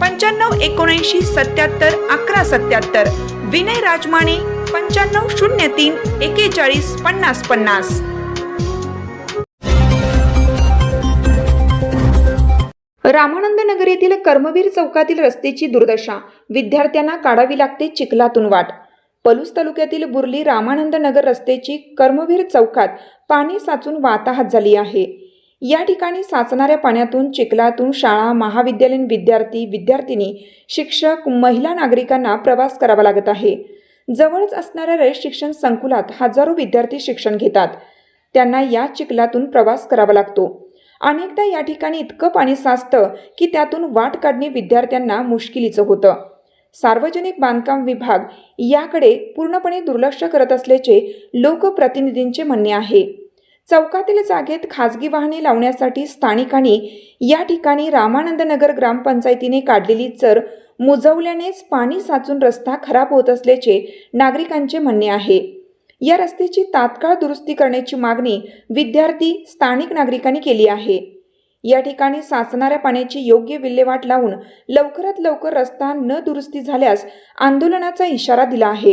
पंच्याण्णव एकोणऐंशी सत्याहत्तर अकरा सत्याहत्तर. विनय राजमाने पंच्याण्णव शून्य तीन एकेचाळीस पन्नास पन्नास. रामानंद नगर येथील कर्मवीर चौकातील रस्त्याची दुर्दशा. विद्यार्थ्यांना काढावी लागते चिखलातून वाट. पलूस तालुक्यातील बुर्ली रामानंद नगर रस्त्याची कर्मवीर चौकात पाणी साचून वाताहात झाली आहे. या ठिकाणी साचणाऱ्या पाण्यातून चिखलातून शाळा महाविद्यालयीन विद्यार्थी विद्यार्थिनी शिक्षक महिला नागरिकांना प्रवास करावा लागत आहे. जवळच असणाऱ्या रयत शिक्षण संकुलात हजारो विद्यार्थी शिक्षण घेतात. त्यांना या चिखलातून प्रवास करावा लागतो. अनेकदा या ठिकाणी इतकं पाणी साचतं की त्यातून वाट काढणे विद्यार्थ्यांना मुश्किलीचं होतं. सार्वजनिक बांधकाम विभाग याकडे पूर्णपणे दुर्लक्ष करत असल्याचे लोकप्रतिनिधींचे म्हणणे आहे. चौकातील जागेत खाजगी वाहने लावण्यासाठी स्थानिकांनी या ठिकाणी रामानंदनगर ग्रामपंचायतीने काढलेली चर मुजवल्यानेच पाणी साचून रस्ता खराब होत असल्याचे नागरिकांचे म्हणणे आहे. या रस्त्याची तात्काळ दुरुस्ती करण्याची मागणी विद्यार्थी स्थानिक नागरिकांनी केली आहे. या ठिकाणी साचणाऱ्या पाण्याची योग्य विल्हेवाट लावून लवकरात लवकर रस्ता न दुरुस्ती झाल्यास आंदोलनाचा इशारा दिला आहे.